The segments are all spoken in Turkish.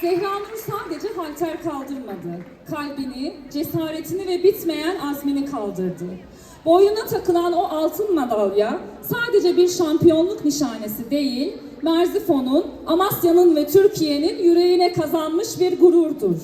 Zehra Nur sadece halter kaldırmadı. Kalbini, cesaretini ve bitmeyen azmini kaldırdı. Boynuna takılan o altın madalya sadece bir şampiyonluk nişanesi değil, Merzifon'un, Amasya'nın ve Türkiye'nin yüreğine kazanmış bir gururdur.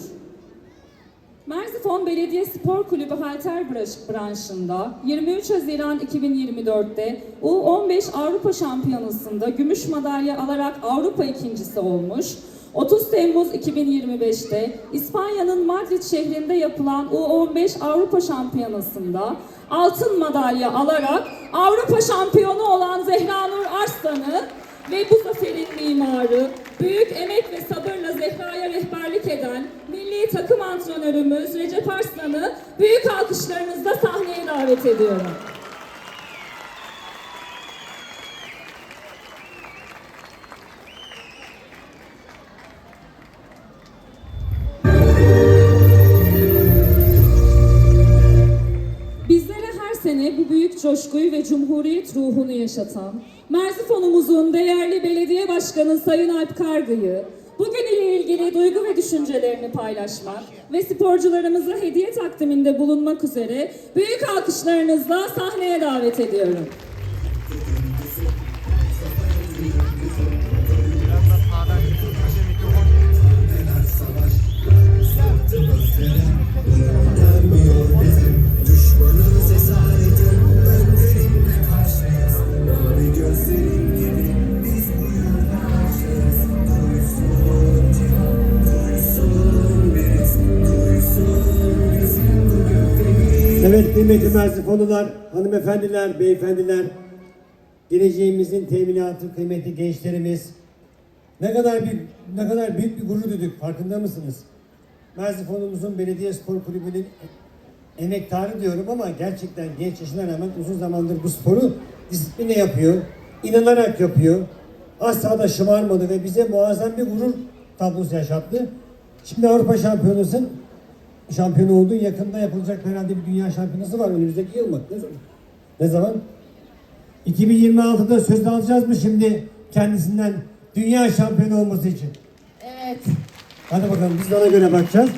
Merzifon Belediye Spor Kulübü halter branş- branşında 23 Haziran 2024'te U15 Avrupa Şampiyonası'nda gümüş madalya alarak Avrupa ikincisi olmuş. 30 Temmuz 2025'te İspanya'nın Madrid şehrinde yapılan U15 Avrupa Şampiyonası'nda altın madalya alarak Avrupa şampiyonu olan Zehra Nur Arslan'ı ve bu zaferin mimarı, büyük emek ve sabırla Zehra'ya rehberlik eden milli takım antrenörümüz Recep Arslan'ı büyük alkışlarınızla sahneye davet ediyorum. Coşkuyu ve cumhuriyet ruhunu yaşatan Merzifon'umuzun değerli belediye başkanı Sayın Alp Kargı'yı bugün ile ilgili duygu ve düşüncelerini paylaşmak ve sporcularımıza hediye takdiminde bulunmak üzere büyük alkışlarınızla sahneye davet ediyorum. Evet kıymetli Merzifonlular, hanımefendiler, beyefendiler, geleceğimizin teminatı kıymetli gençlerimiz. Ne kadar bir ne kadar büyük bir gurur duyduk farkında mısınız? Merzifonumuzun belediye spor kulübünün emektarı diyorum ama gerçekten genç yaşına rağmen uzun zamandır bu sporu disipline yapıyor. inanarak yapıyor. Asla da şımarmadı ve bize muazzam bir gurur tablosu yaşattı. Şimdi Avrupa Şampiyonusun şampiyonu olduğu yakında yapılacak herhalde bir dünya şampiyonası var önümüzdeki yıl mı? Ne zaman? Ne zaman? 2026'da söz alacağız mı şimdi kendisinden dünya şampiyonu olması için? Evet. Hadi bakalım biz de ona göre bakacağız.